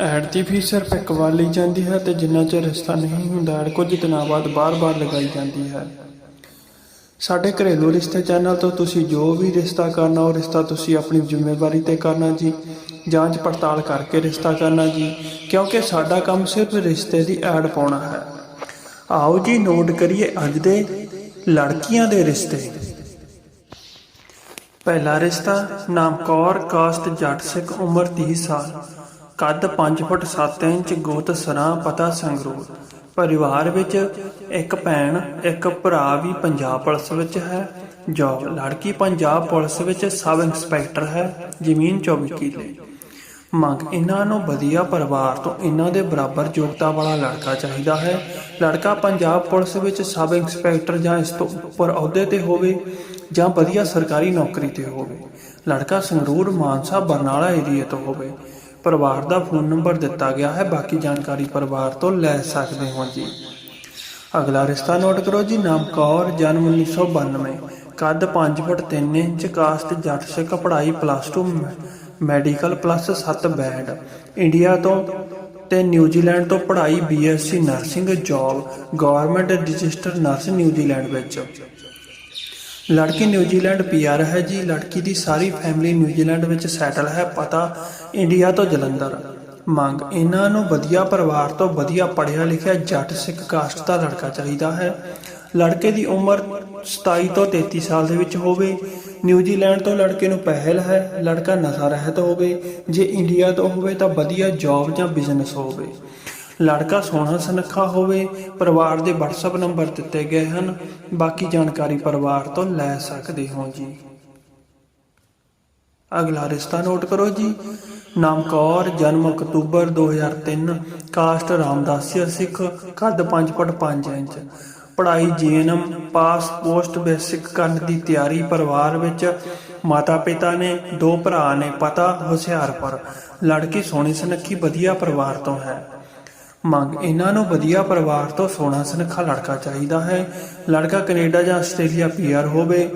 Add ਦੀ fees ਸਿਰਫ ਇੱਕ ਵਾਰ ਲਈ ਜਾਂਦੀ ਹੈ ਤੇ ਜਿੰਨਾ ਚਿਰ ਰਿਸ਼ਤਾ ਨਹੀਂ ਹੁੰਦਾ ਐਡ ਕੁਝ ਦਿਨਾਂ ਬਾਅਦ ਬਾਰ-ਬਾਰ ਲਗਾਈ ਜਾਂਦੀ ਹੈ। ਸਾਡੇ ਘਰੇਲੂ ਰਿਸ਼ਤੇ ਚੈਨਲ ਤੋਂ ਤੁਸੀਂ ਜੋ ਵੀ ਰਿਸ਼ਤਾ ਕਰਨਾ, ਉਹ ਰਿਸ਼ਤਾ ਤੁਸੀਂ ਆਪਣੀ ਜ਼ਿੰਮੇਵਾਰੀ ਤੇ ਕਰਨਾ ਜੀ। ਜਾਂਚ ਪੜਤਾਲ ਕਰਕੇ ਰਿਸ਼ਤਾ ਕਰਨਾ ਜੀ, ਕਿਉਂਕਿ ਸਾਡਾ ਕੰਮ ਸਿਰਫ ਰਿਸ਼ਤੇ ਦੀ ਐਡ ਪਾਉਣਾ ਹੈ। ਆਓ ਜੀ, ਨੋਟ ਕਰੀਏ ਅੱਜ ਦੇ ਲੜਕੀਆਂ ਦੇ ਰਿਸ਼ਤੇ। ਪਹਿਲਾ ਰਿਸ਼ਤਾ ਨਾਮ ਕੌਰ ਕਾਸਟ ਜੱਟ ਸਿੱਖ ਉਮਰ 30 ਸਾਲ। ਕੱਦ 5 ਫੁੱਟ 7 ਇੰਚ ਗੋਤ ਸਰਾਂ ਪਤਾ ਸੰਗਰੂਰ। ਪਰਿਵਾਰ ਵਿੱਚ ਇੱਕ ਭੈਣ, ਇੱਕ ਭਰਾ ਵੀ ਪੰਜਾਬ ਪੁਲਿਸ ਵਿੱਚ ਹੈ। ਜੋਬ ਲੜਕੀ ਪੰਜਾਬ ਪੁਲਿਸ ਵਿੱਚ ਸਬ ਇੰਸਪੈਕਟਰ ਹੈ, ਜ਼ਮੀਨ 24 ਕਿੱਲੇ ਮੰਗ ਇਹਨਾਂ ਨੂੰ ਵਧੀਆ ਪਰਿਵਾਰ ਤੋਂ ਇਹਨਾਂ ਦੇ ਬਰਾਬਰ ਯੋਗਤਾ ਵਾਲਾ ਲੜਕਾ ਚਾਹੀਦਾ ਹੈ। ਲੜਕਾ ਪੰਜਾਬ ਪੁਲਿਸ ਵਿੱਚ ਸਬ ਇੰਸਪੈਕਟਰ ਜਾਂ ਇਸ ਤੋਂ ਉੱਪਰ ਅਹੁਦੇ ਤੇ ਹੋਵੇ ਜਾਂ ਵਧੀਆ ਸਰਕਾਰੀ ਨੌਕਰੀ ਤੇ ਹੋਵੇ। ਲੜਕਾ ਸੰਗਰੂਰ ਮਾਨਸਾ ਬਰਨਾਲਾ ਏਰੀਆ ਤੋਂ ਹੋਵੇ। ਪਰਿਵਾਰ ਦਾ ਫੋਨ ਨੰਬਰ ਦਿੱਤਾ ਗਿਆ ਹੈ। ਬਾਕੀ ਜਾਣਕਾਰੀ ਪਰਿਵਾਰ ਤੋਂ ਲੈ ਸਕਦੇ ਹੋ ਜੀ। ਅਗਲਾ ਰਿਸ਼ਤਾ ਨੋਟ ਕਰੋ ਜੀ। ਨਾਮ ਕੌਰ, ਜਨਮ 1992 ਕੱਦ 5 ਫੁੱਟ 3 ਇੰਚ ਕਾਸਟ ਜੱਟ ਸਿੱਖ ਪੜ੍ਹਾਈ plus 2 medical plus 7 band. India ਤੋਂ ਤੇ ਨਿਊਜ਼ੀਲੈਂਡ ਤੋਂ ਪੜ੍ਹਾਈ BSc nursing job government register nurse New Zealand ਵਿੱਚ। ਲੜਕੀ ਨਿਊਜ਼ੀਲੈਂਡ ਪੀਆਰ ਹੈ ਜੀ। ਲੜਕੀ ਦੀ ਸਾਰੀ ਫੈਮਿਲੀ ਨਿਊਜ਼ੀਲੈਂਡ ਵਿੱਚ ਸੈਟਲ ਹੈ, ਪਤਾ ਇੰਡੀਆ ਤੋਂ ਜਲੰਧਰ। ਮੰਗ, ਇਹਨਾਂ ਨੂੰ ਵਧੀਆ ਪਰਿਵਾਰ ਤੋਂ ਵਧੀਆ ਪੜ੍ਹਿਆ ਲਿਖਿਆ ਜੱਟ ਸਿੱਖ ਕਾਸਟ ਦਾ ਲੜਕਾ ਚਾਹੀਦਾ ਹੈ। ਲੜਕੇ ਦੀ ਉਮਰ 27 ਤੋਂ 33 ਸਾਲ ਦੇ ਵਿੱਚ ਹੋਵੇ। ਨਿਊਜ਼ੀਲੈਂਡ ਤੋਂ ਲੜਕੇ ਨੂੰ ਪਹਿਲ ਹੈ, ਲੜਕਾ ਨਸ਼ਾ ਰਹਿਤ ਹੋਵੇ। ਜੇ ਇੰਡੀਆ ਤੋਂ ਹੋਵੇ ਤਾਂ ਵਧੀਆ ਜੌਬ ਜਾਂ ਬਿਜ਼ਨਸ ਹੋਵੇ। ਲੜਕਾ ਸੋਹਣਾ ਸੁਨੱਖਾ ਹੋਵੇ, ਪਰਿਵਾਰ ਦੇ WhatsApp ਨੰਬਰ ਦਿੱਤੇ ਗਏ ਹਨ। ਬਾਕੀ ਜਾਣਕਾਰੀ ਪਰਿਵਾਰ ਤੋਂ ਲੈ ਸਕਦੇ ਹੋ ਜੀ। ਅਗਲਾ ਰਿਸ਼ਤਾ ਨੋਟ ਕਰੋ ਜੀ। ਨਾਮ ਕੌਰ, ਜਨਮ ਅਕਤੂਬਰ 2003 ਕਾਸਟ ਰਾਮਦਾਸੀਆ ਸਿੱਖ ਕੱਦ 5 ਫੁੱਟ 5 ਇੰਚ। ਪੜ੍ਹਾਈ ਜੀਐਨਐਮ, ਪਾਸ ਪੋਸਟ ਬੇਸਿਕ ਕਰਨ ਦੀ ਤਿਆਰੀ ਪਰਿਵਾਰ ਵਿੱਚ ਮਾਤਾ ਪਿਤਾ ਨੇ, ਦੋ ਭਰਾ ਨੇ, ਪਤਾ, ਹੁਸ਼ਿਆਰਪੁਰ। ਲੜਕੀ ਸੋਹਣੀ ਸੁਨੱਖੀ, ਵਧੀਆ ਪਰਿਵਾਰ ਤੋਂ ਹੈ। ਮੰਗ, ਇਹਨਾਂ ਨੂੰ ਵਧੀਆ ਪਰਿਵਾਰ ਤੋਂ ਸੋਹਣਾ ਸੁਨੱਖਾ ਲੜਕਾ ਚਾਹੀਦਾ ਹੈ। ਲੜਕਾ ਕੈਨੇਡਾ ਜਾਂ ਆਸਟ੍ਰੇਲੀਆ ਪੀਆਰ ਹੋਵੇ,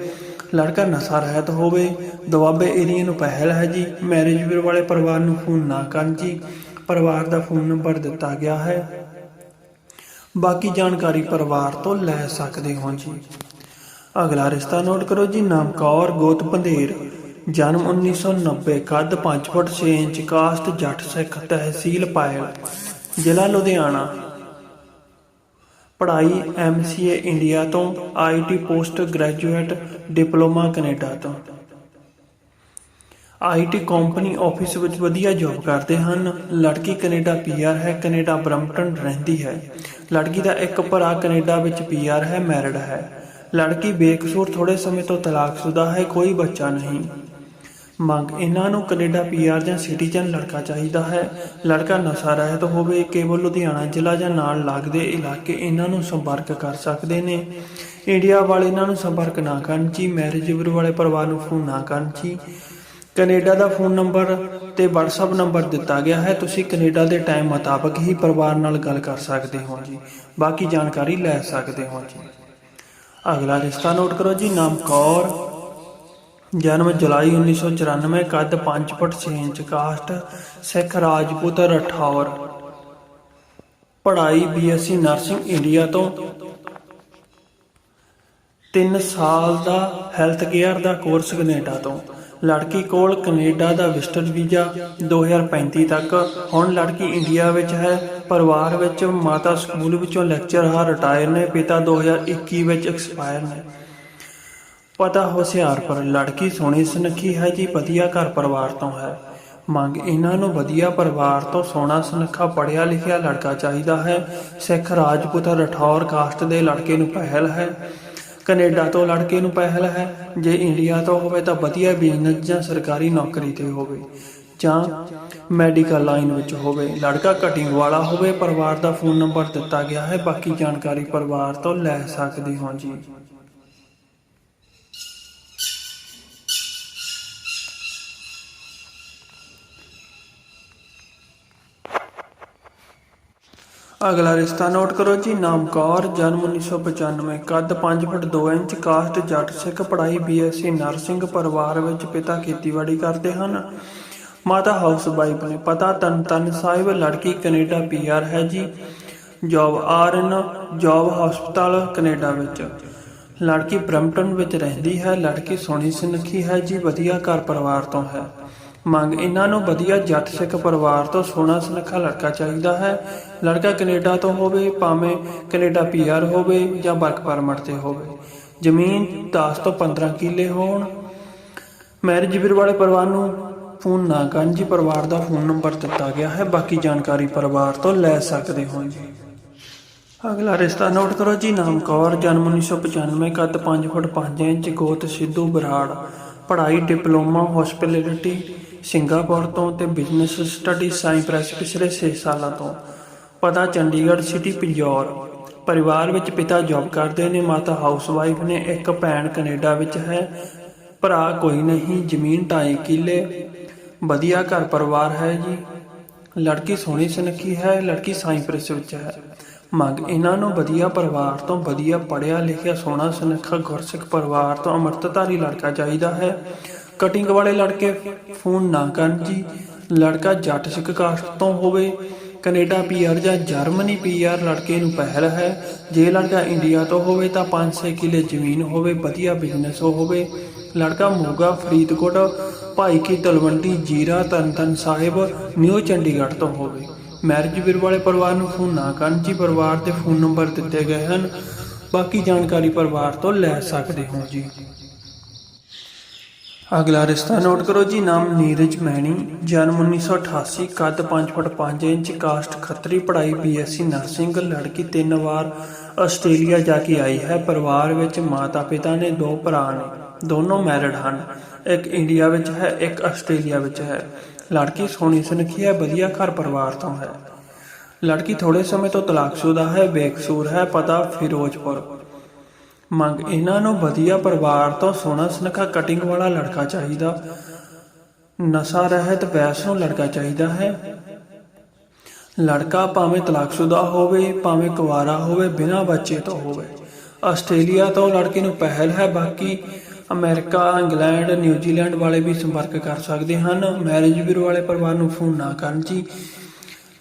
ਲੜਕਾ ਨਸ਼ਾ ਰਹਿਤ ਹੋਵੇ, ਦੁਆਬੇ ਏਰੀਆ ਨੂੰ ਪਹਿਲ ਹੈ ਜੀ। ਮੈਰਿਜ ਬਿਊਰੋ ਵਾਲੇ ਪਰਿਵਾਰ ਨੂੰ ਫੋਨ ਨਾ ਕਰਨ ਜੀ। ਪਰਿਵਾਰ ਦਾ ਫੋਨ ਨੰਬਰ ਦਿੱਤਾ ਗਿਆ ਹੈ। ਬਾਕੀ ਜਾਣਕਾਰੀ ਪਰਿਵਾਰ ਤੋਂ ਲੈ ਸਕਦੇ ਹੋ ਜੀ। ਅਗਲਾ ਰਿਸ਼ਤਾ ਨੋਟ ਕਰੋ ਜੀ, ਨਾਮ ਕੌਰ, ਗੋਤ ਪੰਧੇਰ। ਜਨਮ 1990 ਕੱਦ 5 ਫੁੱਟ 6 ਇੰਚ ਕਾਸਟ ਜੱਟ ਸਿੱਖ, ਤਹਿਸੀਲ ਪਾਇਲ। ਜ਼ਿਲ੍ਹਾ ਲੁਧਿਆਣਾ। ਪੜ੍ਹਾਈ ਐਮਸੀਏ ਇੰਡੀਆ ਤੋਂ IT post graduate diploma Canada ਤੋਂ। ਆਈਟੀ ਕੰਪਨੀ ਆਫਿਸ ਵਿੱਚ ਵਧੀਆ ਜੌਬ ਕਰਦੇ ਹਨ। ਲੜਕੀ ਕੈਨੇਡਾ ਪੀਆਰ ਹੈ, ਕੈਨੇਡਾ ਬਰੰਪਟਨ ਰਹਿੰਦੀ ਹੈ। ਲੜਕੀ ਦਾ ਇੱਕ ਭਰਾ ਕੈਨੇਡਾ ਵਿੱਚ ਪੀਆਰ ਹੈ, ਮੈਰਿਡ ਹੈ। ਲੜਕੀ ਬੇਕਸੂਰ ਥੋੜੇ ਸਮੇਂ ਤੋਂ ਤਲਾਕਸ਼ੁਦਾ ਹੈ, ਕੋਈ ਬੱਚਾ ਨਹੀਂ। ਮੰਗ, ਇਹਨਾਂ ਨੂੰ ਕੈਨੇਡਾ ਪੀਆਰ ਜਾਂ ਸਿਟੀਜ਼ਨ ਲੜਕਾ ਚਾਹੀਦਾ ਹੈ। ਲੜਕਾ ਨਸ਼ਾ ਰਹਿਤ ਹੋਵੇ, ਕੇਵਲ ਲੁਧਿਆਣਾ ਜ਼ਿਲ੍ਹਾ ਜਾਂ ਨਾਲ ਲੱਗਦੇ ਇਲਾਕੇ ਇਹਨਾਂ ਨੂੰ ਸੰਪਰਕ ਕਰ ਸਕਦੇ ਨੇ। ਇੰਡੀਆ ਵਾਲੇ ਇਹਨਾਂ ਨੂੰ ਸੰਪਰਕ ਨਾ ਕਰਨ ਜੀ ਮੈਰਿਜ ਵਾਲੇ ਪਰਿਵਾਰ ਨੂੰ ਫੋਨ ਨਾ ਕਰਨ ਜੀ। ਕੈਨੇਡਾ ਦਾ ਫੋਨ ਨੰਬਰ ਤੇ WhatsApp ਨੰਬਰ ਦਿੱਤਾ ਗਿਆ ਹੈ। ਤੁਸੀਂ ਕੈਨੇਡਾ ਦੇ ਟਾਈਮ ਮੁਤਾਬਕ ਹੀ ਪਰਿਵਾਰ ਨਾਲ ਗੱਲ ਕਰ ਸਕਦੇ ਹੋ ਜੀ। ਬਾਕੀ ਜਾਣਕਾਰੀ ਲੈ ਸਕਦੇ ਹੋ ਜੀ। ਅਗਲਾ ਰਿਸ਼ਤਾ ਨੋਟ ਕਰੋ ਜੀ, ਨਾਮ ਕੌਰ। ਜਨਮ ਜੁਲਾਈ 1994 ਕੱਦ 5 ਫੁੱਟ 6 ਇੰਚ, ਕਾਸਟ ਸਿੱਖ ਰਾਜਪੂਤ ਰਠੌਰ। ਪੜ੍ਹਾਈ ਬੀਐਸਸੀ ਨਰਸਿੰਗ ਇੰਡੀਆ ਤੋਂ। 3 ਸਾਲ ਦਾ ਹੈਲਥ ਕੇਅਰ ਦਾ ਕੋਰਸ ਕੈਨੇਡਾ ਤੋਂ। ਲੜਕੀ ਕੋਲ ਕੈਨੇਡਾ ਦਾ ਵਿਜ਼ਟਰ ਵੀਜ਼ਾ 2035 ਤੱਕ। ਹੁਣ ਲੜਕੀ ਇੰਡੀਆ ਵਿੱਚ ਹੈ। ਪਰਿਵਾਰ ਵਿੱਚ ਮਾਤਾ ਸਕੂਲ ਵਿੱਚੋਂ ਲੈਕਚਰਰ ਰਿਟਾਇਰ ਨੇ। ਪਿਤਾ 2021 ਵਿੱਚ ਐਕਸਪਾਇਰ ਨੇ। ਪਤਾ ਹੁਸ਼ਿਆਰਪੁਰ ਲੜਕੀ ਸੋਹਣੀ ਸੁਨੱਖੀ ਹੈ ਜੀ, ਵਧੀਆ ਘਰ ਪਰਿਵਾਰ ਤੋਂ ਹੈ। ਮੰਗ ਇਹਨਾਂ ਨੂੰ ਵਧੀਆ ਪਰਿਵਾਰ ਤੋਂ ਸੋਹਣਾ ਸੁਨੱਖਾ ਪੜ੍ਹਿਆ ਲਿਖਿਆ ਲੜਕਾ ਚਾਹੀਦਾ ਹੈ। ਸਿੱਖ ਰਾਜਪੂਤ ਰਠੌਰ ਕਾਸਟ ਦੇ ਲੜਕੇ ਨੂੰ ਪਹਿਲ ਹੈ। ਕੈਨੇਡਾ ਤੋਂ ਲੜਕੇ ਨੂੰ ਪਹਿਲ ਹੈ। ਜੇ ਇੰਡੀਆ ਤੋਂ ਹੋਵੇ ਤਾਂ ਵਧੀਆ ਬਿਜ਼ਨਸ ਜਾਂ ਸਰਕਾਰੀ ਨੌਕਰੀ ਤੇ ਹੋਵੇ ਜਾਂ ਮੈਡੀਕਲ ਲਾਈਨ ਵਿੱਚ ਹੋਵੇ। ਲੜਕਾ ਕਟਿੰਗ ਵਾਲਾ ਹੋਵੇ, ਪਰਿਵਾਰ ਦਾ ਫੋਨ ਨੰਬਰ ਦਿੱਤਾ ਗਿਆ ਹੈ। ਬਾਕੀ ਜਾਣਕਾਰੀ ਪਰਿਵਾਰ ਤੋਂ ਲੈ ਸਕਦੇ ਹੋ ਜੀ। ਅਗਲਾ ਰਿਸ਼ਤਾ ਨੋਟ ਕਰੋ ਜੀ ਨਾਮ ਕੌਰ ਜਨਮ 1995 ਕੱਦ 5 ਫੁੱਟ 2 ਇੰਚ ਕਾਸਟ ਜੱਟ ਸਿੱਖ ਪੜ੍ਹਾਈ ਬੀਐਸਸੀ ਨਰਸਿੰਗ ਪਰਿਵਾਰ ਵਿੱਚ ਪਿਤਾ ਖੇਤੀਬਾੜੀ ਕਰਦੇ ਹਨ। ਮਾਤਾ ਹਾਊਸ ਵਾਈਫ ਨੇ ਪਤਾ ਤਨ ਤਨ ਸਾਹਿਬ, ਲੜਕੀ ਕੈਨੇਡਾ ਪੀਆਰ ਹੈ ਜੀ, ਜੌਬ ਆਰਨ ਜੌਬ ਹਸਪਤਾਲ ਕੈਨੇਡਾ ਵਿੱਚ। ਲੜਕੀ ਬ੍ਰੈਂਪਟਨ ਵਿੱਚ ਰਹਿੰਦੀ ਹੈ, ਲੜਕੀ ਸੋਹਣੀ ਸੁਨੱਖੀ ਹੈ ਜੀ, ਵਧੀਆ ਘਰ ਪਰਿਵਾਰ ਤੋਂ ਹੈ। ਮੰਗ ਇਹਨਾਂ ਨੂੰ ਵਧੀਆ ਜੱਟ ਸਿੱਖ ਪਰਿਵਾਰ ਤੋਂ ਸੋਹਣਾ ਸੁਨੱਖਾ ਲੜਕਾ ਚਾਹੀਦਾ ਹੈ। ਲੜਕਾ ਕੈਨੇਡਾ ਤੋਂ ਹੋਵੇ, ਭਾਵੇਂ ਕੈਨੇਡਾ ਪੀਆਰ ਹੋਵੇ ਜਾਂ ਵਰਕ ਪਰਮਿਟ ਤੇ ਹੋਵੇ। ਜ਼ਮੀਨ 10 ਤੋਂ 15 ਕਿੱਲੇ ਹੋਣ। ਮੈਰਿਜ ਬਿਊਰੋ ਵਾਲੇ ਪਰਿਵਾਰ ਨੂੰ ਫੋਨ ਨਾ ਕਰਨ ਜੀ, ਪਰਿਵਾਰ ਦਾ ਫੋਨ ਨੰਬਰ ਦਿੱਤਾ ਗਿਆ ਹੈ। ਬਾਕੀ ਜਾਣਕਾਰੀ ਪਰਿਵਾਰ ਤੋਂ ਲੈ ਸਕਦੇ ਹੋ ਜੀ। ਅਗਲਾ ਰਿਸ਼ਤਾ ਨੋਟ ਕਰੋ ਜੀ, ਨਾਮ ਕੌਰ, ਜਨਮ 1995 ਕੱਦ 5 ਫੁੱਟ 5 ਇੰਚ, ਗੋਤ ਸਿੱਧੂ ਬਰਾੜ। ਪੜ੍ਹਾਈ, ਡਿਪਲੋਮਾ ਹਸਪਿਟੈਲਿਟੀ ਸਿੰਗਾਪੁਰ ਤੋਂ ਤੇ ਬਿਜ਼ਨਸ ਸਟੱਡੀ ਸਾਈਪ੍ਰੈਸ ਪਿਛਲੇ 6 ਸਾਲਾਂ ਤੋਂ। ਪਤਾ, ਚੰਡੀਗੜ੍ਹ ਸਿਟੀ, ਪਿੰਜੌਰ। ਪਰਿਵਾਰ ਵਿੱਚ ਪਿਤਾ ਜੌਬ ਕਰਦੇ ਨੇ, ਮਾਤਾ ਹਾਊਸਵਾਈਫ ਨੇ, ਇੱਕ ਭੈਣ ਕੈਨੇਡਾ ਵਿੱਚ ਹੈ, ਭਰਾ ਕੋਈ ਨਹੀਂ, ਜ਼ਮੀਨ ਢਾਈ ਕਿੱਲੇ। ਵਧੀਆ ਘਰ ਪਰਿਵਾਰ ਹੈ ਜੀ। ਲੜਕੀ ਸੋਹਣੀ ਸੁਨੱਖੀ ਹੈ, ਲੜਕੀ ਸਾਈਪ੍ਰੈਸ ਵਿੱਚ ਹੈ। ਮੰਗ ਇਹਨਾਂ ਨੂੰ ਵਧੀਆ ਪਰਿਵਾਰ ਤੋਂ ਵਧੀਆ ਪੜਿਆ ਲਿਖਿਆ ਸੋਹਣਾ ਸੁਨੱਖਾ ਗੁਰਸਿੱਖ ਪਰਿਵਾਰ ਤੋਂ ਅੰਮ੍ਰਿਤਧਾਰੀ ਲੜਕਾ ਚਾਹੀਦਾ ਹੈ। ਕਟਿੰਗ ਵਾਲੇ ਲੜਕੇ ਫੋਨ ਨਾ ਕਰਨ ਜੀ। ਲੜਕਾ ਜੱਟ ਸਿੱਖ ਕਾਸਟ ਤੋਂ ਹੋਵੇ। ਕੈਨੇਡਾ ਪੀਆਰ ਜਾਂ ਜਰਮਨੀ ਪੀਆਰ ਲੜਕੇ ਨੂੰ ਪਹਿਲ ਹੈ। ਜੇ ਲੜਕਾ ਇੰਡੀਆ ਤੋਂ ਹੋਵੇ ਤਾਂ 5-6 ਕਿੱਲੇ ਜ਼ਮੀਨ ਹੋਵੇ, ਵਧੀਆ ਬਿਜ਼ਨਸ ਹੋਵੇ। ਲੜਕਾ ਮੋਗਾ, ਫਰੀਦਕੋਟ, ਭਾਈ ਕੀ ਤਲਵੰਡੀ, ਜੀਰਾ ਤਨਤਨ ਸਾਹਿਬ, ਨਿਊ ਚੰਡੀਗੜ੍ਹ ਤੋਂ ਹੋਵੇ। ਮੈਰਿਜ ਵੀਰ ਵਾਲੇ ਪਰਿਵਾਰ ਨੂੰ ਫੋਨ ਨਾ ਕਰਨ ਜੀ। ਪਰਿਵਾਰ ਦੇ ਫੋਨ ਨੰਬਰ ਦਿੱਤੇ ਗਏ ਹਨ। ਬਾਕੀ ਜਾਣਕਾਰੀ ਪਰਿਵਾਰ ਤੋਂ ਲੈ ਸਕਦੇ ਹੋ ਜੀ। ਅਗਲਾ ਰਿਸ਼ਤਾ ਨੋਟ ਕਰੋ ਜੀ, ਨਾਮ ਨੀਰਜ ਮੈਣੀ, ਜਨਮ 1988 ਕੱਦ 5 ਫੁੱਟ 5 ਇੰਚ ਕਾਸਟ ਖੱਤਰੀ, ਪੜ੍ਹਾਈ ਬੀਐਸਸੀ ਨਰਸਿੰਗ, ਲੜਕੀ ਤਿੰਨ ਵਾਰ ਆਸਟ੍ਰੇਲੀਆ ਜਾ ਕੇ ਆਈ ਹੈ, ਪਰਿਵਾਰ ਵਿੱਚ ਮਾਤਾ ਪਿਤਾ ਨੇ ਦੋ ਭਰਾ ਨੇ, ਦੋਨੋਂ ਮੈਰਿਡ ਹਨ, ਇੱਕ ਇੰਡੀਆ ਵਿੱਚ ਹੈ, ਇੱਕ ਆਸਟ੍ਰੇਲੀਆ ਵਿੱਚ ਹੈ, ਲੜਕੀ ਸੋਹਣੀ ਸੁਨੱਖੀ ਹੈ, ਵਧੀਆ ਘਰ ਪਰਿਵਾਰ ਤੋਂ ਹੈ, ਲੜਕੀ ਥੋੜੇ ਸਮੇਂ ਤੋਂ ਤਲਾਕਸ਼ੁਦਾ ਹੈ, ਬੇਕਸੂਰ ਹੈ, ਪਤਾ ਫਿਰੋਜ਼ਪੁਰ। ਮੰਗ ਇਹਨਾਂ ਨੂੰ ਵਧੀਆ ਪਰਿਵਾਰ ਤੋਂ ਸੋਹਣਾ ਸੁਨੱਖਾ ਕਟਿੰਗ ਵਾਲਾ ਲੜਕਾ ਚਾਹੀਦਾ। ਨਸ਼ਾ ਰਹਿਤ ਵੈਸਨੂੰ ਲੜਕਾ ਚਾਹੀਦਾ ਹੈ। ਲੜਕਾ ਭਾਵੇਂ ਤਲਾਕਸ਼ੁਦਾ ਹੋਵੇ, ਭਾਵੇਂ ਕੁਵਾਰਾ ਹੋਵੇ, ਬਿਨਾਂ ਬੱਚੇ ਤੋਂ ਹੋਵੇ। ਆਸਟ੍ਰੇਲੀਆ ਤੋਂ ਲੜਕੀ ਨੂੰ ਪਹਿਲ ਹੈ, ਬਾਕੀ ਅਮਰੀਕਾ, ਇੰਗਲੈਂਡ, ਨਿਊਜ਼ੀਲੈਂਡ ਵਾਲੇ ਵੀ ਸੰਪਰਕ ਕਰ ਸਕਦੇ ਹਨ। ਮੈਰਿਜ ਬਿਊਰੋ ਵਾਲੇ ਪਰਿਵਾਰ ਨੂੰ ਫੋਨ ਨਾ ਕਰਨ ਜੀ।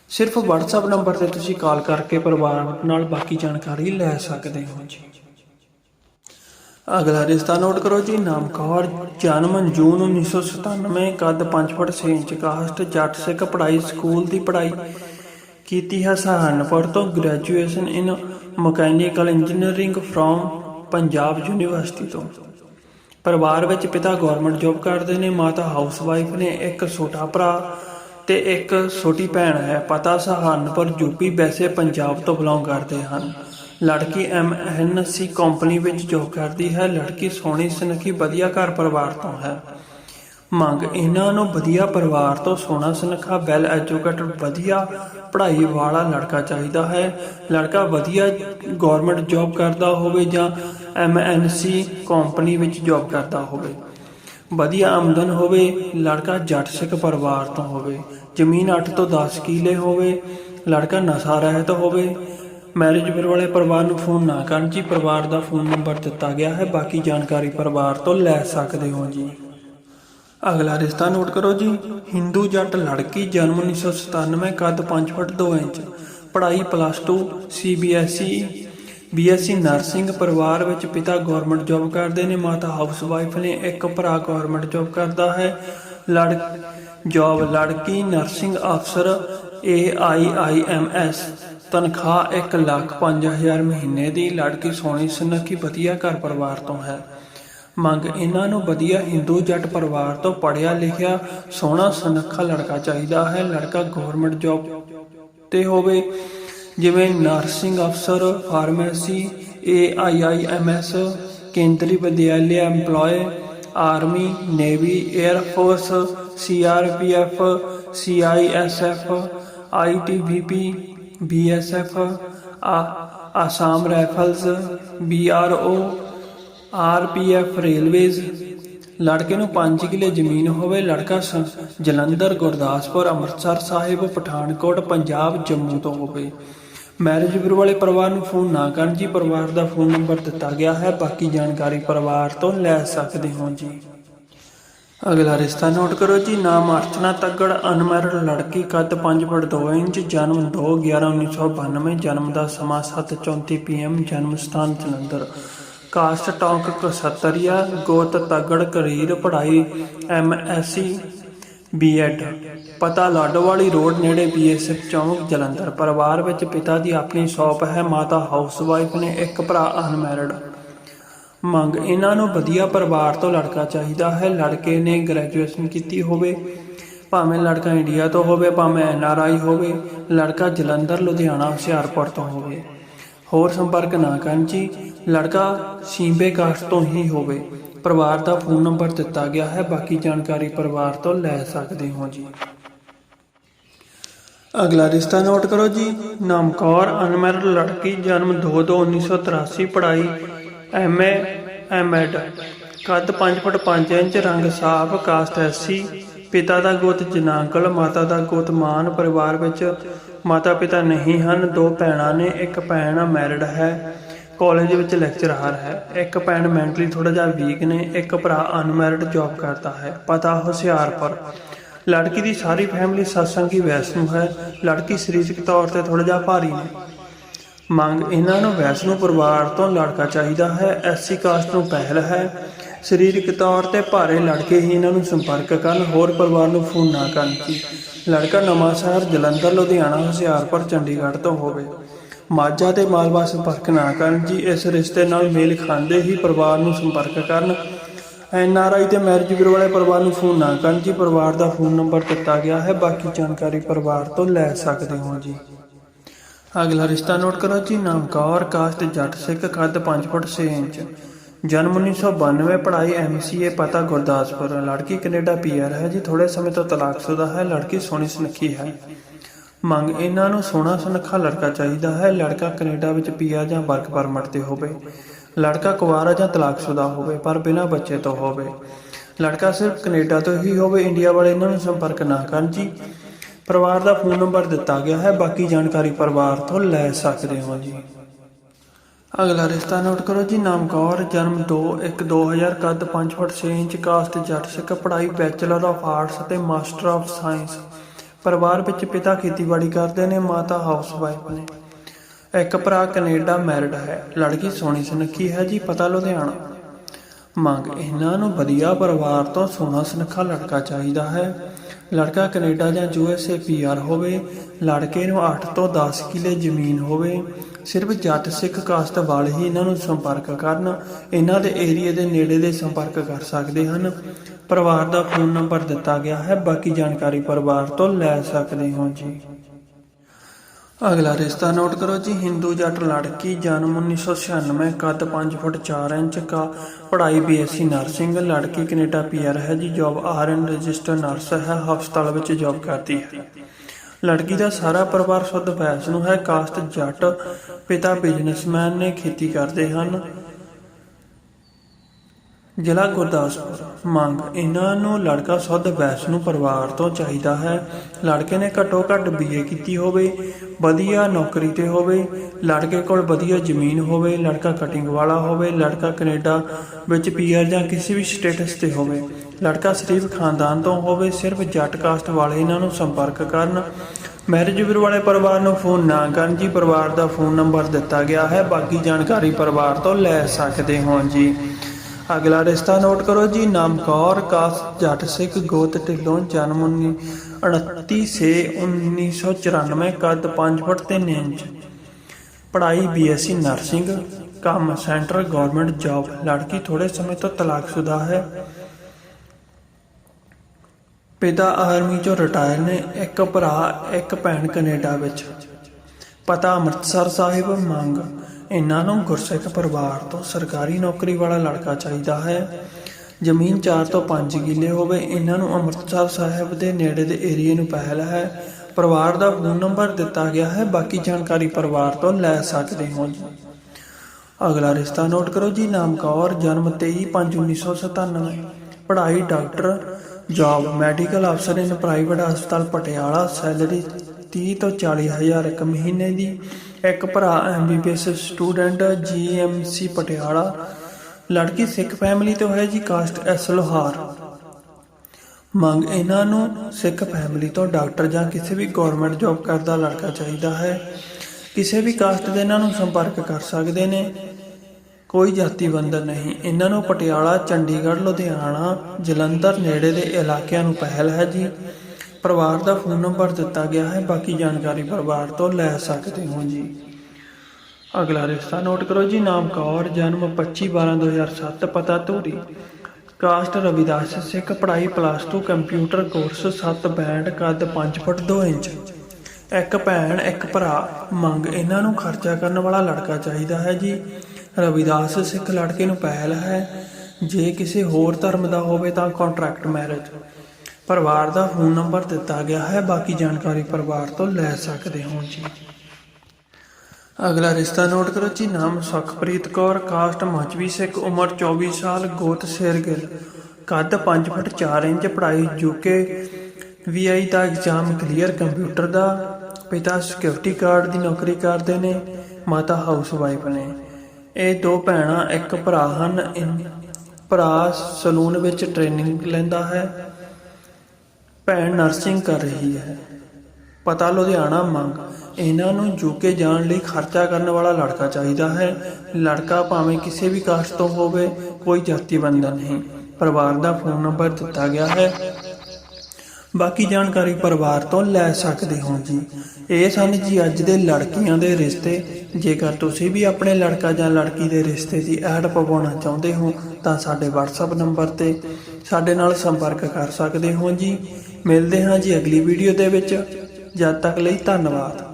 ਸਿਰਫ WhatsApp ਨੰਬਰ ਤੇ ਤੁਸੀਂ ਕਾਲ ਕਰਕੇ ਪਰਿਵਾਰ ਨਾਲ ਬਾਕੀ ਜਾਣਕਾਰੀ ਲੈ ਸਕਦੇ ਹੋ ਜੀ। ਅਗਲਾ ਰਿਸ਼ਤਾ ਨੋਟ ਕਰੋ ਜੀ, ਨਾਮ ਕੌਰ, ਜਨਮ ਜੂਨ 1997 ਕੱਦ 5 ਫੁੱਟ 6 ਇੰਚ ਕਾਸਟ ਜੱਟ ਸਿੱਖ ਪੜ੍ਹਾਈ ਸਕੂਲ ਦੀ ਪੜ੍ਹਾਈ ਕੀਤੀ ਹੈ ਸਹਾਰਨਪੁਰ ਤੋਂ graduation in mechanical engineering from Punjab university ਤੋਂ। ਪਰਿਵਾਰ ਵਿੱਚ ਪਿਤਾ ਗਵਰਨਮੈਂਟ ਜੌਬ ਕਰਦੇ ਨੇ, ਮਾਤਾ ਹਾਊਸਵਾਈਫ ਨੇ, ਇੱਕ ਛੋਟਾ ਭਰਾ ਤੇ ਇੱਕ ਛੋਟੀ ਭੈਣ ਹੈ। ਪਤਾ ਸਹਾਰਨਪੁਰ ਯੂਪੀ ਵੈਸੇ ਪੰਜਾਬ ਤੋਂ ਬਿਲੋਂਗ ਕਰਦੇ ਹਨ। ਲੜਕੀ ਐਮਐਨਸੀ ਕੰਪਨੀ ਵਿੱਚ ਜੋਬ ਕਰਦੀ ਹੈ। ਲੜਕੀ ਸੋਹਣੀ, ਸੁਨੱਖੀ, ਵਧੀਆ ਘਰ ਪਰਿਵਾਰ ਤੋਂ ਹੈ। ਮੰਗ, ਇਹਨਾਂ ਨੂੰ ਵਧੀਆ ਪਰਿਵਾਰ ਤੋਂ ਸੋਹਣਾ, ਸੁਨੱਖਾ ਵੈਲ ਐਜੂਕੇਟਡ ਵਧੀਆ ਪੜ੍ਹਾਈ ਵਾਲਾ ਲੜਕਾ ਚਾਹੀਦਾ ਹੈ। ਲੜਕਾ ਵਧੀਆ ਗਵਰਨਮੈਂਟ ਜੌਬ ਕਰਦਾ ਹੋਵੇ ਜਾਂ ਐਮਐਨਸੀ ਕੰਪਨੀ ਵਿੱਚ ਜੌਬ ਕਰਦਾ ਹੋਵੇ। ਵਧੀਆ ਆਮਦਨ ਹੋਵੇ, ਲੜਕਾ ਜੱਟ ਸਿੱਖ ਪਰਿਵਾਰ ਤੋਂ ਹੋਵੇ। ਜ਼ਮੀਨ 8 ਤੋਂ 10 ਕਿੱਲੇ ਹੋਵੇ, ਲੜਕਾ ਨਸ਼ਾ ਰਹਿਤ ਹੋਵੇ ਮੈਰਿਜ ਬਿਊਰੋ ਵਾਲੇ ਪਰਿਵਾਰ ਨੂੰ ਫੋਨ ਨਾ ਕਰਨ ਜੀ। ਪਰਿਵਾਰ ਦਾ ਫੋਨ ਨੰਬਰ ਦਿੱਤਾ ਗਿਆ ਹੈ। ਬਾਕੀ ਜਾਣਕਾਰੀ ਪਰਿਵਾਰ ਤੋਂ ਲੈ ਸਕਦੇ ਹੋ ਜੀ। ਅਗਲਾ ਰਿਸ਼ਤਾ ਨੋਟ ਕਰੋ ਜੀ। ਹਿੰਦੂ ਜੱਟ ਲੜਕੀ ਜਨਮ 1997 ਕੱਦ 5 ਫੁੱਟ 2 ਇੰਚ, ਪੜ੍ਹਾਈ ਪਲੱਸ 2 ਸੀਬੀਐਸਈ ਬੀਐਸਸੀ ਨਰਸਿੰਗ ਪਰਿਵਾਰ ਵਿੱਚ ਪਿਤਾ ਗਵਰਨਮੈਂਟ ਜੌਬ ਕਰਦੇ ਨੇ, ਮਾਤਾ ਹਾਊਸ ਵਾਈਫ ਨੇ ਇੱਕ ਭਰਾ ਗਵਰਨਮੈਂਟ ਜੌਬ ਕਰਦਾ ਹੈ। ਲੜ ਜੌਬ ਲੜਕੀ ਨਰਸਿੰਗ ਅਫਸਰ AIIMS ਤਨਖਾਹ 1 ਲੱਖ 5000 ਮਹੀਨੇ ਦੀ ਲੜਕੀ ਸੋਹਣੀ ਸੁਨੱਖੀ ਵਧੀਆ ਘਰ ਪਰਿਵਾਰ ਤੋਂ ਹੈ। ਮੰਗ ਇਹਨਾਂ ਨੂੰ ਵਧੀਆ ਹਿੰਦੂ ਜੱਟ ਪਰਿਵਾਰ ਤੋਂ ਪੜਿਆ ਲਿਖਿਆ ਸੋਹਣਾ ਸੁਨੱਖਾ ਲੜਕਾ ਚਾਹੀਦਾ ਹੈ। ਲੜਕਾ ਗਵਰਨਮੈਂਟ ਜੌਬ ਤੇ ਹੋਵੇ, ਜਿਵੇਂ ਨਰਸਿੰਗ ਅਫਸਰ pharmacy AIIMS Kendriya Vidyalaya EMPLOYE army navy air force CRPF CISF ITBP BSF Assam rifles BRO RPF railways ਲੜਕੇ ਨੂੰ 5 ਕਿੱਲੇ ਜ਼ਮੀਨ ਹੋਵੇ, ਲੜਕਾ ਸ- ਜਲੰਧਰ, ਗੁਰਦਾਸਪੁਰ, ਅੰਮ੍ਰਿਤਸਰ ਸਾਹਿਬ, ਪਠਾਨਕੋਟ, ਪੰਜਾਬ, ਜੰਮੂ ਤੋਂ ਹੋਵੇ। ਮੈਰਿਜ ਬਿਊਰੋ ਵਾਲੇ ਪਰਿਵਾਰ ਨੂੰ ਫੋਨ ਨਾ ਕਰਨ ਜੀ, ਪਰਿਵਾਰ ਦਾ ਫੋਨ ਨੰਬਰ ਦਿੱਤਾ ਗਿਆ ਹੈ, ਬਾਕੀ ਜਾਣਕਾਰੀ ਪਰਿਵਾਰ ਤੋਂ ਲੈ ਸਕਦੇ ਹੋ ਜੀ। ਅਗਲਾ ਰਿਸ਼ਤਾ ਨੋਟ ਕਰੋ ਜੀ, ਨਾਮ ਅਰਚਨਾ ਤੱਗੜ ਅਨਮੈਰਿਡ ਲੜਕੀ, ਕੱਦ 5 ਫੁੱਟ 2 ਇੰਚ, ਜਨਮ 2 11 1992 ਜਨਮ ਦਾ ਸਮਾਂ 7:34 ਪੀਐਮ, ਜਨਮ ਸਥਾਨ ਜਲੰਧਰ। ਕਾਸਟ ਟੌਂਕ ਕਸਤਰੀਆ, ਗੋਤ ਤੱਗੜ, ਕਰੀਰ ਪੜ੍ਹਾਈ ਐਮਐਸਸੀ ਬੀਐਡ। ਪਤਾ ਲਾਡੋਵਾਲੀ ਰੋਡ ਨੇੜੇ ਬੀਐਸਐਫ ਚੌਂਕ, ਜਲੰਧਰ। ਪਰਿਵਾਰ ਵਿੱਚ ਪਿਤਾ ਦੀ ਆਪਣੀ ਸ਼ਾਪ ਹੈ, ਮਾਤਾ ਹਾਊਸਵਾਈਫ ਨੇ, ਇੱਕ ਭਰਾ ਅਨਮੈਰਿਡ ਮੰਗ ਇਹਨਾਂ ਨੂੰ ਵਧੀਆ ਪਰਿਵਾਰ ਤੋਂ ਲੜਕਾ ਚਾਹੀਦਾ ਹੈ। ਲੜਕੇ ਨੇ ਗ੍ਰੈਜੂਏਸ਼ਨ ਕੀਤੀ ਹੋਵੇ, ਭਾਵੇਂ ਲੜਕਾ ਇੰਡੀਆ ਤੋਂ ਹੋਵੇ, ਭਾਵੇਂ ਐਨ ਆਰ ਆਈ ਹੋਵੇ, ਲੜਕਾ ਜਲੰਧਰ, ਲੁਧਿਆਣਾ, ਹੁਸ਼ਿਆਰਪੁਰ ਤੋਂ ਹੋਵੇ। ਹੋਰ ਸੰਪਰਕ ਨਾ ਕਰਨ ਜੀ, ਲੜਕਾ ਸੀਂਬੇ ਕਾਸਟ ਤੋਂ ਹੀ ਹੋਵੇ। ਪਰਿਵਾਰ ਦਾ ਫੋਨ ਨੰਬਰ ਦਿੱਤਾ ਗਿਆ ਹੈ, ਬਾਕੀ ਜਾਣਕਾਰੀ ਪਰਿਵਾਰ ਤੋਂ ਲੈ ਸਕਦੇ ਹੋ ਜੀ। ਅਗਲਾ ਰਿਸ਼ਤਾ ਨੋਟ ਕਰੋ ਜੀ। ਨਾਮ ਕੌਰ ਅਨਮੈਰਿਡ ਲੜਕੀ, ਜਨਮ 2/2/1983 ਪੜ੍ਹਾਈ ਐਮਏ ਐਮਐਡ ਕੱਦ 5 ਫੁੱਟ 5 ਇੰਚ, ਰੰਗ ਸਾਫ਼, ਕਾਸਟ ਐਸੀ ਪਿਤਾ ਦਾ ਗੋਤ ਜਨਾਂਕਲ, ਮਾਤਾ ਦਾ ਗੋਤ ਮਾਨ। ਪਰਿਵਾਰ ਵਿੱਚ ਮਾਤਾ ਪਿਤਾ ਨਹੀਂ ਹਨ, ਦੋ ਭੈਣਾਂ ਨੇ, ਇੱਕ ਭੈਣ ਮੈਰਿਡ ਹੈ। ਕਾਲਜ ਵਿੱਚ ਲੈਕਚਰਰ ਹੈ। ਇੱਕ ਭੈਣ ਮੈਂਟਲੀ ਥੋੜਾ ਜਿਹਾ ਵੀਕ ਨੇ, ਇੱਕ ਭਰਾ ਅਨਮੈਰਿਡ ਜੌਬ ਕਰਦਾ ਹੈ। ਪਤਾ ਹੁਸ਼ਿਆਰਪੁਰ। ਲੜਕੀ ਦੀ ਸਾਰੀ ਫੈਮਿਲੀ ਸਤਸੰਗੀ ਵੈਸ਼ਨੂ ਹੈ। ਲੜਕੀ ਸਰੀਰਕ ਤੌਰ ਤੇ ਥੋੜਾ ਜਿਹਾ ਭਾਰੀ ਹੈ ਮੰਗ ਇਹਨਾਂ ਨੂੰ ਵੈਸ਼ਨੂ ਪਰਿਵਾਰ ਤੋਂ ਲੜਕਾ ਚਾਹੀਦਾ ਹੈ, ਐਸਸੀ ਕਾਸਟ ਨੂੰ ਪਹਿਲ ਹੈ। ਸਰੀਰਕ ਤੌਰ ਤੇ ਭਾਰੇ ਲੜਕੇ ਹੀ ਇਹਨਾਂ ਨੂੰ ਸੰਪਰਕ ਕਰਨ, ਹੋਰ ਪਰਿਵਾਰ ਨੂੰ ਫੋਨ ਨਾ ਕਰਨ ਜੀ ਲੜਕਾ ਨਵਾਂਸ਼ਹਿਰ ਜਲੰਧਰ, ਲੁਧਿਆਣਾ, ਹੁਸ਼ਿਆਰਪੁਰ, ਚੰਡੀਗੜ੍ਹ ਤੋਂ ਹੋਵੇ। ਮਾਝਾ ਤੇ ਮਾਲਵਾ ਸੰਪਰਕ ਨਾ ਕਰਨ ਜੀ, ਇਸ ਰਿਸ਼ਤੇ ਨਾਲ ਮੇਲ ਖਾਂਦੇ ਹੀ ਪਰਿਵਾਰ ਨੂੰ ਸੰਪਰਕ ਕਰਨ। ਐਨ ਆਰ ਆਈ ਤੇ ਮੈਰਿਜ ਬਿਊਰੋ ਵਾਲੇ ਪਰਿਵਾਰ ਨੂੰ ਫੋਨ ਨਾ ਕਰਨ ਜੀ, ਪਰਿਵਾਰ ਦਾ ਫੋਨ ਨੰਬਰ ਦਿੱਤਾ ਗਿਆ ਹੈ, ਬਾਕੀ ਜਾਣਕਾਰੀ ਪਰਿਵਾਰ ਤੋਂ ਲੈ ਸਕਦੇ ਹੋ ਜੀ। ਅਗਲਾ ਰਿਸ਼ਤਾ ਨੋਟ ਕਰੋ ਜੀ ਨਾਮ ਕੌਰ ਕਾਸਟ ਜੱਟ ਸਿੱਖ ਕੱਦ 5 ਫੁੱਟ 6 ਇੰਚ। ਜਨਮ 1992 ਪੜ੍ਹਾਈ ਐਮਸੀਏ ਪਤਾ ਗੁਰਦਾਸਪੁਰ। ਲੜਕੀ ਕੈਨੇਡਾ ਪੀਆਰ ਹੈ ਜੀ ਥੋੜੇ ਸਮੇਂ ਤੋਂ ਤਲਾਕਸ਼ੁਦਾ ਹੈ, ਲੜਕੀ ਸੋਹਣੀ ਸੁਨੱਖੀ ਹੈ। ਮੰਗ ਇਹਨਾਂ ਨੂੰ ਸੋਹਣਾ ਸੁਨੱਖਾ ਲੜਕਾ ਚਾਹੀਦਾ ਹੈ, ਲੜਕਾ ਕੈਨੇਡਾ ਵਿੱਚ ਪੀਆਰ ਜਾਂ ਵਰਕ ਪਰਮਿਟ ਤੇ ਹੋਵੇ। ਲੜਕਾ ਕੁਵਾਰਾ ਜਾਂ ਤਲਾਕਸ਼ੁਦਾ ਹੋਵੇ, ਪਰ ਬਿਨਾਂ ਬੱਚੇ ਤੋਂ ਹੋਵੇ। ਲੜਕਾ ਸਿਰਫ ਕੈਨੇਡਾ ਤੋਂ ਹੀ ਹੋਵੇ, ਇੰਡੀਆ ਵਾਲੇ ਇਹਨਾਂ ਨੂੰ ਸੰਪਰਕ ਨਾ ਕਰਨ ਜੀ। ਪਰਿਵਾਰ ਦਾ ਫੋਨ ਨੰਬਰ ਦਿੱਤਾ ਗਿਆ ਹੈ, ਬਾਕੀ ਜਾਣਕਾਰੀ ਪਰਿਵਾਰ ਤੋਂ ਲੈ ਸਕਦੇ ਹੋ ਜੀ। ਅਗਲਾ ਰਿਸ਼ਤਾ ਨੋਟ ਕਰੋ ਜੀ, ਨਾਮ ਕੌਰ, ਜਨਮ 2 1 2000 ਕੱਦ 5 ਫੁੱਟ 6 ਇੰਚ ਕਾਸਟ ਜੱਟ ਸਿੱਖ, ਪੜ੍ਹਾਈ ਬੈਚਲਰ ਆਫ ਆਰਟਸ ਅਤੇ ਮਾਸਟਰ ਆਫ ਸਾਇੰਸ। ਪਰਿਵਾਰ ਵਿੱਚ ਪਿਤਾ ਖੇਤੀਬਾੜੀ ਕਰਦੇ ਨੇ, ਮਾਤਾ ਹਾਊਸਵਾਈਫ ਨੇ। ਇੱਕ ਭਰਾ ਕੈਨੇਡਾ ਮੈਰਿਡ ਹੈ। ਲੜਕੀ ਸੋਹਣੀ ਸੁਨੱਖੀ ਹੈ ਜੀ, ਪਤਾ ਲੁਧਿਆਣਾ। ਮੰਗ, ਇਹਨਾਂ ਨੂੰ ਵਧੀਆ ਪਰਿਵਾਰ ਤੋਂ ਸੋਹਣਾ ਸੁਨੱਖਾ ਲੜਕਾ ਚਾਹੀਦਾ ਹੈ। ਲੜਕਾ ਕੈਨੇਡਾ ਜਾਂ ਯੂਐਸਏ ਪੀਆਰ ਹੋਵੇ, ਲੜਕੇ ਨੂੰ 8 ਤੋਂ 10 ਕਿੱਲੇ ਜ਼ਮੀਨ ਹੋਵੇ, ਸਿਰਫ ਜੱਟ ਸਿੱਖ ਕਾਸਟ ਵਾਲੇ ਹੀ ਇਹਨਾਂ ਨੂੰ ਸੰਪਰਕ ਕਰਨ, ਇਹਨਾਂ ਦੇ ਏਰੀਆ ਦੇ ਨੇੜੇ ਦੇ ਸੰਪਰਕ ਕਰ ਸਕਦੇ ਹਨ। ਪਰਿਵਾਰ ਦਾ ਫੋਨ ਨੰਬਰ ਦਿੱਤਾ ਗਿਆ ਹੈ, ਬਾਕੀ ਜਾਣਕਾਰੀ ਪਰਿਵਾਰ ਤੋਂ ਲੈ ਸਕਦੇ ਹੋ ਜੀ। ਅਗਲਾ ਰਿਸ਼ਤਾ ਨੋਟ ਕਰੋ ਜੀ, ਹਿੰਦੂ ਜੱਟ ਲੜਕੀ, ਜਨਮ 1996 ਕੱਦ 5 ਫੁੱਟ 4 ਇੰਚ, ਕਾ ਪੜ੍ਹਾਈ ਬੀਐਸਸੀ ਨਰਸਿੰਗ ਲੜਕੀ ਕੈਨੇਡਾ ਪੀਆਰ ਹੈ ਜੀ, ਜੌਬ ਆਰਐਨ ਰਜਿਸਟਰ ਨਰਸ ਹੈ, ਹਸਪਤਾਲ ਵਿੱਚ ਜੌਬ ਕਰਦੀ ਹੈ। ਲੜਕੀ ਦਾ ਸਾਰਾ ਪਰਿਵਾਰ ਸ਼ੁੱਧ ਵੈਸ਼ਨੂ ਹੈ, ਕਾਸਟ ਜੱਟ, ਪਿਤਾ ਬਿਜ਼ਨਸਮੈਨ ਨੇ ਖੇਤੀ ਕਰਦੇ ਹਨ। ਜ਼ਿਲ੍ਹਾ ਗੁਰਦਾਸਪੁਰ। ਮੰਗ, ਇਹਨਾਂ ਨੂੰ ਲੜਕਾ ਸੁੱਧ ਵੈਸ਼ਨੂ ਪਰਿਵਾਰ ਤੋਂ ਚਾਹੀਦਾ ਹੈ। ਲੜਕੇ ਨੇ ਘੱਟੋ ਘੱਟ ਬੀਏ ਕੀਤੀ ਹੋਵੇ, ਵਧੀਆ ਨੌਕਰੀ ਤੇ ਹੋਵੇ, ਲੜਕੇ ਕੋਲ ਵਧੀਆ ਜ਼ਮੀਨ ਹੋਵੇ, ਲੜਕਾ ਕਟਿੰਗ ਵਾਲਾ ਹੋਵੇ, ਲੜਕਾ ਕੈਨੇਡਾ ਵਿੱਚ ਪੀਆਰ ਜਾਂ ਕਿਸੇ ਵੀ ਸਟੇਟਸ ਤੇ ਹੋਵੇ। ਲੜਕਾ ਸ਼ਰੀਫ ਖਾਨਦਾਨ ਤੋਂ ਹੋਵੇ, ਸਿਰਫ ਜੱਟ ਕਾਸਟ ਵਾਲੇ ਇਹਨਾਂ ਨੂੰ ਸੰਪਰਕ ਕਰਨ। ਮੈਰਿਜ ਬਿਊਰੋ ਵਾਲੇ ਪਰਿਵਾਰ ਨੂੰ ਫੋਨ ਨਾ ਕਰਨ ਜੀ, ਪਰਿਵਾਰ ਦਾ ਫੋਨ ਨੰਬਰ ਦਿੱਤਾ ਗਿਆ ਹੈ। ਬਾਕੀ ਜਾਣਕਾਰੀ ਪਰਿਵਾਰ ਤੋਂ ਲੈ ਸਕਦੇ ਹੋ ਜੀ। ਅਗਲਾ ਰਿਸ਼ਤਾ ਨੋਟ ਕਰੋ ਜੀ, ਨਾਮ ਕਾਸ, ਜੱਟ ਸਿੱਖ, ਗੋਤ, ਢਿੱਲੋਂ, ਜਨਮ 29 ਸੇ 1994 ਕੱਦ 5 ਫੁੱਟ 3 ਇੰਚ। ਪੜ੍ਹਾਈ ਬੀਐਸਸੀ ਨਰਸਿੰਗ, ਕੰਮ ਸੈਂਟਰ, ਗਵਰਨਮੈਂਟ ਜੌਬ। ਲੜਕੀ ਥੋੜੇ ਸਮੇਂ ਤੋਂ ਤਲਾਕਸ਼ੁਦਾ ਹੈ। ਪਿਤਾ ਆਰਮੀ ਚੋਂ ਰਿਟਾਇਰ ਨੇ, ਇੱਕ ਭਰਾ, ਇੱਕ ਭੈਣ ਕੈਨੇਡਾ ਵਿੱਚ। ਪਤਾ ਅੰਮ੍ਰਿਤਸਰ ਸਾਹਿਬ, ਮੰਗ। ਇਹਨਾਂ ਨੂੰ ਗੁਰਸਿੱਖ ਪਰਿਵਾਰ ਤੋਂ ਸਰਕਾਰੀ ਨੌਕਰੀ ਵਾਲਾ ਲੜਕਾ ਚਾਹੀਦਾ ਹੈ। ਜ਼ਮੀਨ 4 ਤੋਂ 5 ਕਿੱਲੇ ਹੋਵੇ, ਇਹਨਾਂ ਨੂੰ ਅੰਮ੍ਰਿਤਸਰ ਸਾਹਿਬ ਦੇ ਨੇੜੇ ਦੇ ਏਰੀਏ ਨੂੰ ਪਹਿਲ ਹੈ। ਪਰਿਵਾਰ ਦਾ ਫੋਨ ਨੰਬਰ ਦਿੱਤਾ ਗਿਆ ਹੈ, ਬਾਕੀ ਜਾਣਕਾਰੀ ਪਰਿਵਾਰ ਤੋਂ ਲੈ ਸਕਦੇ ਹੋ। ਜੀ ਅਗਲਾ ਰਿਸ਼ਤਾ ਨੋਟ ਕਰੋ ਜੀ, ਨਾਮ ਕੌਰ, ਜਨਮ 23/5/1997 ਪੜ੍ਹਾਈ ਡਾਕਟਰ ਜੌਬ ਮੈਡੀਕਲ ਅਫਸਰ ਇਨ ਪ੍ਰਾਈਵੇਟ ਹਸਪਤਾਲ ਪਟਿਆਲਾ ਸੈਲਰੀ 30 ਤੋਂ 40 ਹਜ਼ਾਰ ਇੱਕ ਮਹੀਨੇ ਦੀ ਇੱਕ ਭਰਾ ਐਮਬੀਬੀਐਸ ਸਟੂਡੈਂਟ ਜੀਐਮਸੀ ਪਟਿਆਲਾ, ਲੜਕੀ ਸਿੱਖ ਫੈਮਿਲੀ ਤੋਂ ਹੈ ਜੀ ਕਾਸਟ ਐਸ ਲੋਹਾਰ। ਮੰਗ ਇਹਨਾਂ ਨੂੰ ਸਿੱਖ ਫੈਮਿਲੀ ਤੋਂ ਡਾਕਟਰ ਜਾਂ ਕਿਸੇ ਵੀ ਗਵਰਨਮੈਂਟ ਜੌਬ ਕਰਦਾ ਲੜਕਾ ਚਾਹੀਦਾ ਹੈ। ਕਿਸੇ ਵੀ ਕਾਸਟ ਦੇ ਇਹਨਾਂ ਨੂੰ ਸੰਪਰਕ ਕਰ ਸਕਦੇ ਨੇ। ਕੋਈ ਜਾਤੀ ਬੰਧਨ ਨਹੀਂ। ਇਹਨਾਂ ਨੂੰ ਪਟਿਆਲਾ, ਚੰਡੀਗੜ੍ਹ, ਲੁਧਿਆਣਾ, ਜਲੰਧਰ ਨੇੜੇ ਦੇ ਇਲਾਕਿਆਂ ਨੂੰ ਪਹਿਲ ਹੈ ਜੀ। ਪਰਿਵਾਰ ਦਾ ਫੋਨ ਨੰਬਰ ਦਿੱਤਾ ਗਿਆ ਹੈ, ਬਾਕੀ ਜਾਣਕਾਰੀ ਪਰਿਵਾਰ ਤੋਂ ਲੈ ਸਕਦੇ ਹੋ ਜੀ। ਅਗਲਾ ਰਿਸ਼ਤਾ ਨੋਟ ਕਰੋ ਜੀ, ਨਾਮ ਕੌਰ, ਜਨਮ 25/12/2007 ਪਤਾ ਧੂਰੀ। ਕਾਸਟ ਰਵਿਦਾਸ ਸਿੱਖ, ਪੜ੍ਹਾਈ ਪਲੱਸ 2 ਕੰਪਿਊਟਰ ਕੋਰਸ 7 ਬੈਂਡ ਕੱਦ 5 ਫੁੱਟ 2 ਇੰਚ। ਇੱਕ ਭੈਣ, ਇੱਕ ਭਰਾ, ਮੰਗ ਇਹਨਾਂ ਨੂੰ ਖਰਚਾ ਕਰਨ ਵਾਲਾ ਲੜਕਾ ਚਾਹੀਦਾ ਹੈ ਜੀ। ਰਵਿਦਾਸ ਸਿੱਖ ਲੜਕੇ ਨੂੰ ਪਹਿਲ ਹੈ, ਜੇ ਕਿਸੇ ਹੋਰ ਧਰਮ ਦਾ ਹੋਵੇ ਤਾਂ ਕੰਟਰੈਕਟ ਮੈਰਿਜ ਪਰਿਵਾਰ ਦਾ ਫੋਨ ਨੰਬਰ ਦਿੱਤਾ ਗਿਆ ਹੈ। ਬਾਕੀ ਜਾਣਕਾਰੀ ਪਰਿਵਾਰ ਤੋਂ ਲੈ ਸਕਦੇ ਹੋ ਜੀ। ਅਗਲਾ ਰਿਸ਼ਤਾ ਨੋਟ ਕਰੋ ਜੀ। ਨਾਮ ਸੁਖਪ੍ਰੀਤ ਕੌਰ, ਕਾਸਟ ਮੱਝਵੀ ਸਿੱਖ, ਉਮਰ 24 ਸਾਲ, ਗੋਤ ਸਿਰਗਿਲ। ਕੱਦ 5 ਫੁੱਟ 4 ਇੰਚ, ਪੜ੍ਹਾਈ ਯੂਕੇ, ਵੀਆਈ ਦਾ ਐਗਜ਼ਾਮ ਕਲੀਅਰ ਕੰਪਿਊਟਰ ਦਾ। ਪਿਤਾ ਸਿਕਿਉਰਿਟੀ ਗਾਰਡ ਦੀ ਨੌਕਰੀ ਕਰਦੇ ਨੇ, ਮਾਤਾ ਹਾਊਸ ਵਾਈਫ ਨੇ। ਇਹ ਦੋ ਭੈਣਾਂ, ਇੱਕ ਭਰਾ ਹਨ। ਭਰਾ ਸਲੂਨ ਵਿੱਚ ਟ੍ਰੇਨਿੰਗ ਲੈਂਦਾ ਹੈ। ਭੈਣ ਨਰਸਿੰਗ ਕਰ ਰਹੀ ਹੈ। ਪਤਾ ਲੁਧਿਆਣਾ ਮੰਗ, ਇਹਨਾਂ ਨੂੰ ਯੂਕੇ ਜਾਣ ਲਈ ਖਰਚਾ ਕਰਨ ਵਾਲਾ ਲੜਕਾ ਚਾਹੀਦਾ ਹੈ। ਲੜਕਾ ਭਾਵੇਂ ਕਿਸੇ ਵੀ ਕਾਸਟ ਤੋਂ ਹੋਵੇ, ਕੋਈ ਜਾਤੀ ਬੰਧਨ ਨਹੀਂ। ਪਰਿਵਾਰ ਦਾ ਫੋਨ ਨੰਬਰ ਦਿੱਤਾ ਗਿਆ ਹੈ। ਬਾਕੀ ਜਾਣਕਾਰੀ ਪਰਿਵਾਰ ਤੋਂ ਲੈ ਸਕਦੇ ਹੋ ਜੀ। ਇਹ ਸਨ ਜੀ ਅੱਜ ਦੇ ਲੜਕੀਆਂ ਦੇ ਰਿਸ਼ਤੇ। ਜੇਕਰ ਤੁਸੀਂ ਵੀ ਆਪਣੇ ਲੜਕਾ ਜਾਂ ਲੜਕੀ ਦੇ ਰਿਸ਼ਤੇ ਦੀ ਐਡ ਪਵਾਉਣਾ ਚਾਹੁੰਦੇ ਹੋ, ਤਾਂ ਸਾਡੇ WhatsApp ਨੰਬਰ ਤੇ ਸਾਡੇ ਨਾਲ ਸੰਪਰਕ ਕਰ ਸਕਦੇ ਹੋ ਜੀ। ਮਿਲਦੇ ਹਾਂ ਜੀ ਅਗਲੀ ਵੀਡੀਓ ਦੇ ਵਿੱਚ। ਜਦ ਤੱਕ ਲਈ ਧੰਨਵਾਦ।